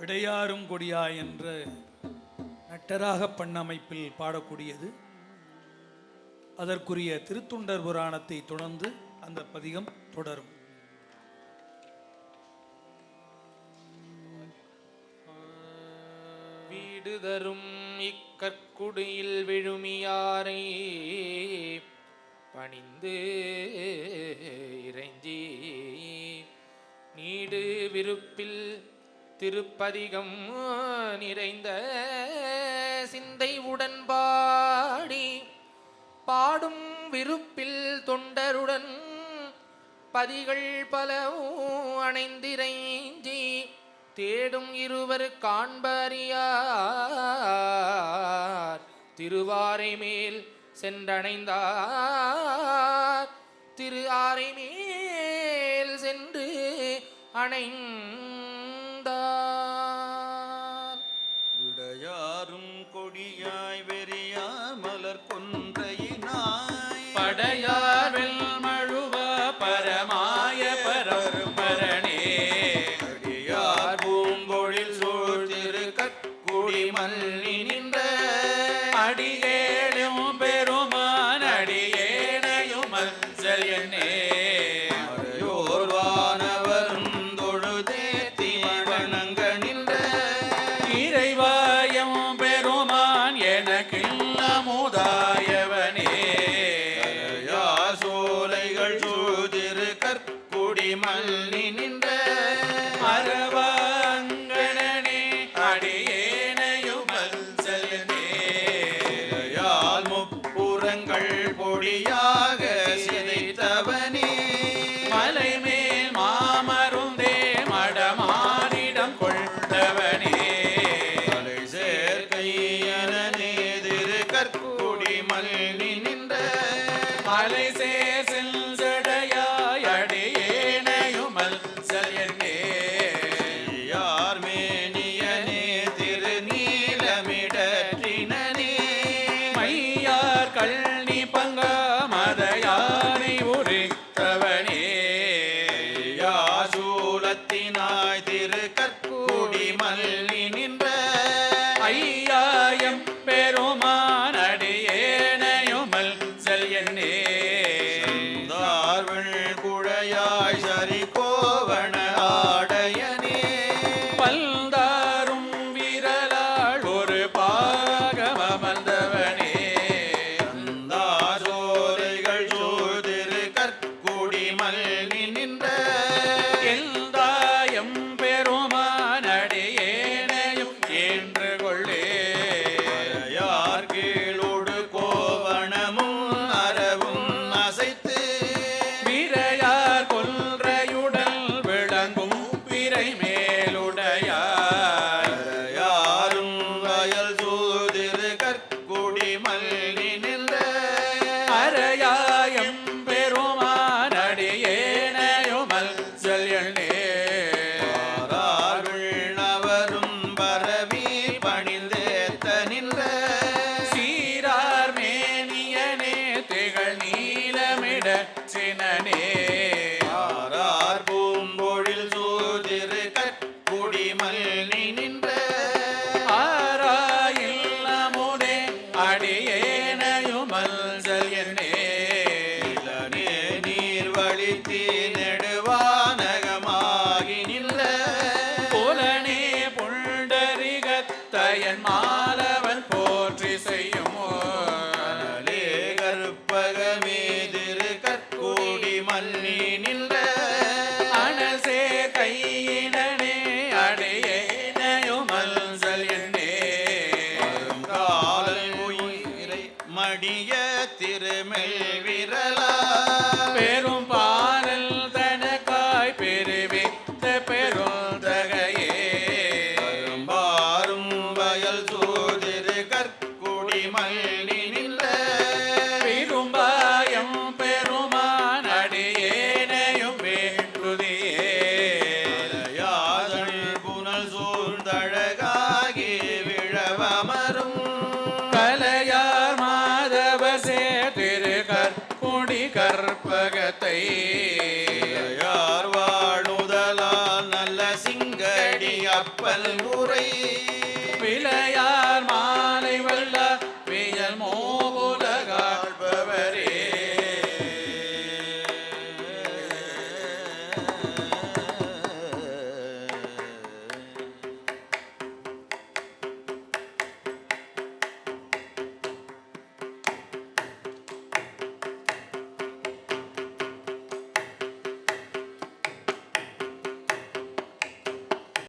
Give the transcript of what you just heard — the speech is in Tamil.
விடையாரும் கொடியா என்ற நட்டராக பண்ணமைப்பில் பாடக்கூடியது. அதற்குரிய திருத்துண்டர் புராணத்தை தொடர்ந்து அந்த பதிகம் தொடரும். வீடு தரும் இக்கற்குடியில் விழுமியாரை பணிந்து திருப்பதிகம் நிறைந்த சிந்தை உடன் பாடி பாடும் விருப்பில் தொண்டருடன் பதிகள் பலவும் அணைந்திரைஞ்சி தேடும் இருவர் காண்பறியார். திருவாரை மேல் சென்றடைந்தார். திரு ஆரை மேல் சென்று அணைந்த கொடியாய் வெறியார் மலர் கொன்றையினாய். படையார் வெல்மழுவ பரமாய பரம்பரணே அடியார் பூங்கொழில் சூழ்த்திரு கக்குடி மல்லி நின்ற. அடியேழும் பெருமான் அடியேனையும் மஞ்சள் என்னே அதற்கும் கமல் சிங்கடி அப்பல் முறை. பிழையார் மாலை வல்ல